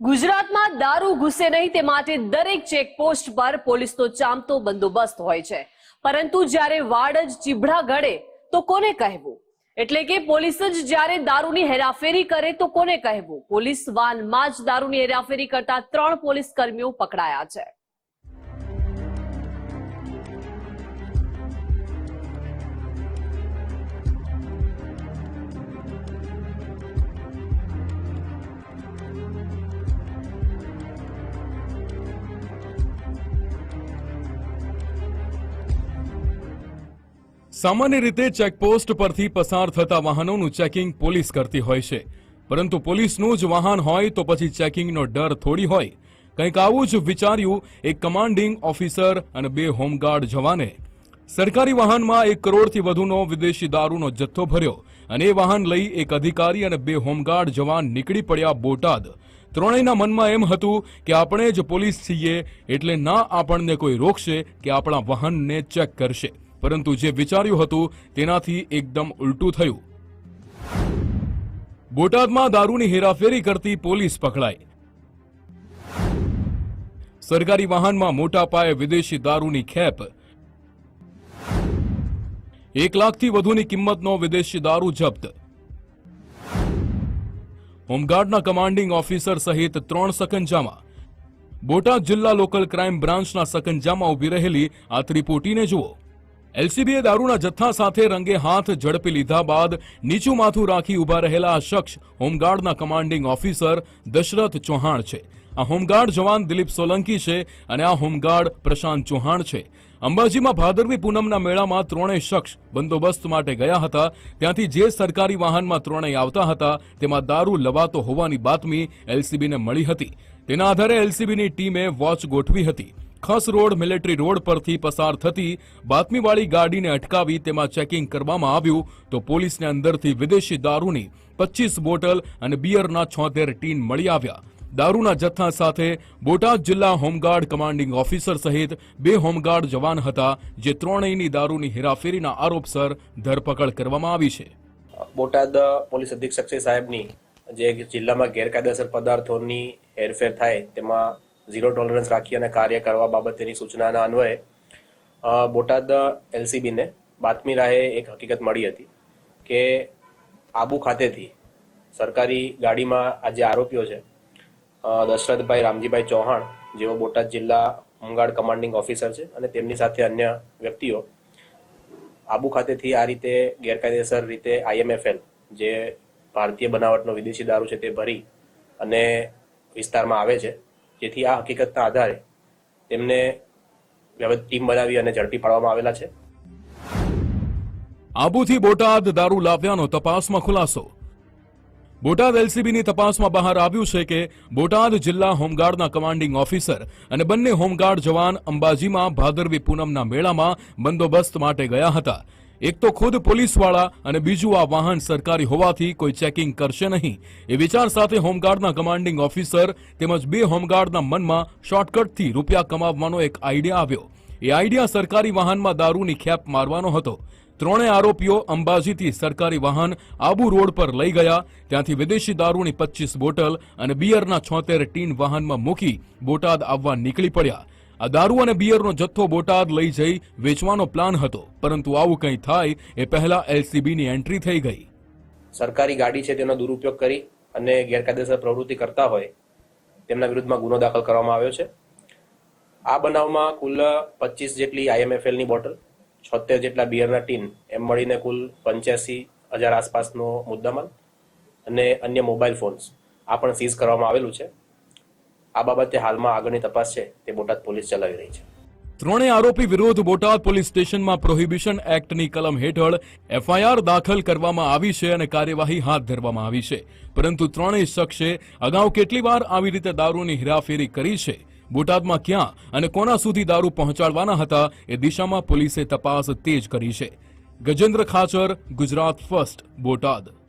ગુજરાતમાં દારૂ ઘૂસે નહીં તે માટે દરેક ચેકપોસ્ટ પર પોલીસનો ચામતો બંદોબસ્ત હોય છે. પરંતુ જ્યારે વાડ જ ચીભડા ગળે, તો કોને કહેવું? એટલે કે પોલીસ જ જ્યારે દારૂની હેરાફેરી કરે, તો કોને કહેવું? પોલીસ વાનમાં જ દારૂની હેરાફેરી કરતા ત્રણ પોલીસ કર્મીઓ પકડાયા છે. સામાન્ય રીતે ચેકપોસ્ટ પરથી પસાર થતા વાહનોનું ચેકિંગ પોલીસ કરતી હોય છે. પરંતુ પોલીસનું જ વાહન હોય તો પછી ચેકિંગનો ડર થોડી હોય. કંઈક આવું જ વિચાર્યું એક કમાન્ડિંગ ઓફિસર અને બે હોમગાર્ડ જવાને. સરકારી વાહનમાં એક કરોડથી વધુનો વિદેશી દારૂનો જથ્થો ભર્યો અને એ વાહન લઈ એક અધિકારી અને બે હોમગાર્ડ જવાન નીકળી પડ્યા બોટાદ. ત્રણેયના મનમાં એમ હતું કે આપણે જ પોલીસ છીએ, એટલે ના આપણને કોઈ રોકશે કે આપણા વાહનને ચેક કરશે. પરંતુ જે વિચાર્યું હતું તેનાથી એકદમ ઉલટું થયું. બોટાદમાં દારૂની હેરાફેરી કરતી પોલીસ પકડાઈ. સરકારી વાહનમાં મોટા પાયે વિદેશી દારૂની ખેપ. એક લાખથી વધુની કિંમતનો વિદેશી દારૂ જપ્ત. હોમગાર્ડના કમાન્ડિંગ ઓફિસર સહિત ત્રણ સકંજામાં. બોટાદ જિલ્લા લોકલ ક્રાઇમ બ્રાન્ચના સકંજામાં ઊભી રહેલી આ ત્રિપોટીને જુઓ. એલસીબીએ દારૂના જથ્થા સાથે રંગે હાથ ઝડપી લીધા બાદ નીચું માથું રાખી ઊભા રહેલા આ શખ્સ હોમગાર્ડના કમાન્ડિંગ ઓફિસર દશરથ ચૌહાણ છે. આ હોમગાર્ડ જવાન દિલીપ સોલંકી છે અને આ હોમગાર્ડ પ્રશાંત ચૌહાણ છે. અંબાજીમાં ભાદરવી પૂનમના મેળામાં ત્રણેય શખ્સ બંદોબસ્ત માટે ગયા હતા. ત્યાંથી જે સરકારી વાહનમાં ત્રણેય આવતા હતા, તેમાં દારૂ લવાતો હોવાની બાતમી એલસીબીને મળી હતી. તેના આધારે એલસીબીની ટીમે વોચ ગોઠવી હતી. ખસ રોડ મિલિટરી રોડ પરથી પસાર થતી બાતમીવાળી ગાડીને અટકાવી તેમાં ચેકિંગ કરવામાં આવ્યું તો પોલીસને અંદરથી વિદેશી દારૂની પચીસ બોટલ અને બિયરના છોતેર ટીન મળી આવ્યા. દારૂના જથ્થા સાથે બોટાદ જિલ્લા હોમગાર્ડ કમાન્ડિંગ ઓફિસર સહિત બે હોમગાર્ડ જવાન હતા, જે ત્રણેયની દારૂની હેરાફેરીના આરોપસર ધરપકડ કરવામાં આવી છે. બોટાદ પોલીસ અધિક્ષક સાહેબની જે જિલ્લામાં ગેરકાયદેસર પદાર્થોની હેરફેર થાય તેમાં ઝીરો ટોલરન્સ રાખી અને કાર્ય કરવા બાબતેની સૂચનાના અન્વયે બોટાદ એલસીબીને બાતમી રાહે એક હકીકત મળી હતી કે આબુ ખાતેથી સરકારી ગાડીમાં આ જે આરોપીઓ છે દશરથભાઈ રામજીભાઈ ચૌહાણ, જેઓ બોટાદ જિલ્લા હોમગાર્ડ કમાન્ડિંગ ઓફિસર છે અને તેમની સાથે અન્ય વ્યક્તિઓ, આબુ ખાતેથી આ રીતે ગેરકાયદેસર રીતે આઈએમએફએલ જે ભારતીય બનાવટનો વિદેશી દારૂ છે તે ભરી અને વિસ્તારમાં આવે છે જેથી આ હકીકતના આધારે તેમને ટીમ બનાવી અને ઝડપી પાડવામાં આવેલા છે. આબુથી બોટાદ દારૂ લાવ્યાનો તપાસમાં ખુલાસો. બોટાદ એલસીબીની તપાસમાં બહાર આવ્યું છે કે બોટાદ જિલ્લા હોમગાર્ડના કમાન્ડિંગ ઓફિસર અને બંને હોમગાર્ડ જવાન અંબાજીમાં ભાદરવી પૂનમના મેળામાં બંદોબસ્ત માટે ગયા હતા. એક તો ખુદ પોલીસવાળા અને બીજું આ વાહન સરકારી હોવાથી કોઈ ચેકિંગ કરશે નહીં. એ વિચાર સાથે હોમગાર્ડના કમાન્ડિંગ ઓફિસર તેમજ બે હોમગાર્ડના મનમાં શોર્ટકટથી રૂપિયા કમાવવાનો એક આઈડિયા આવ્યો. એ આઈડિયા સરકારી વાહનમાં દારૂની ખેપ મારવાનો હતો. ત્રણેય આરોપીઓ અંબાજીથી સરકારી વાહન આબુ રોડ પર લઈ ગયા, ત્યાંથી વિદેશી દારૂની પચીસ બોટલ અને બિયરના છોતેર ટીન વાહનમાં મૂકી બોટાદ આવવા નીકળી પડ્યા. આ દારૂ અને બિયરનો જથ્થો બોટાદ લઈ જઈ વેચવાનો પ્લાન હતો, પરંતુ આવું કંઈ થાય એ પહેલા એલસીબીની એન્ટ્રી થઈ ગઈ. સરકારી ગાડી છે, તેનો દુરુપયોગ કરી અને ગેરકાયદેસર પ્રવૃત્તિ કરતા હોય, તેમના વિરુદ્ધમાં ગુનો દાખલ કરવામાં આવ્યો છે. આ બનાવમાં કુલ પચીસ જેટલી આઈએમએફએલની બોટલ, છોતેર જેટલા બિયરના ટીન, એમ મળીને કુલ પંચ્યાસી હજાર આસપાસનો મુદ્દામાલ અને અન્ય મોબાઈલ ફોન્સ. આ પણ સીઝ કરવામાં આવેલું છે. આ બાબતે હાલમાં આગળની તપાસ છે. તે બોટાદ પોલીસ ચલાવી રહી છે. ત્રણેય આરોપી વિરુદ્ધ બોટાદ પોલીસ સ્ટેશનમાં પ્રોહિબિશન એક્ટની કલમ હેઠળ એફઆઈઆર દાખલ કરવામાં આવી છે અને કાર્યવાહી હાથ ધરવામાં આવી છે. પરંતુ ત્રણેય શખ્સે અગાઉ કેટલી વાર આવી રીતે દારૂની હેરાફેરી કરી છે? બોટાદમાં ક્યાં અને કોના સુધી દારૂ પહોંચાડવાના હતા? એ દિશામાં પોલીસે તપાસ તેજ કરી છે. ગજેન્દ્ર ખાચર, ગુજરાત ફર્સ્ટ, બોટાદ.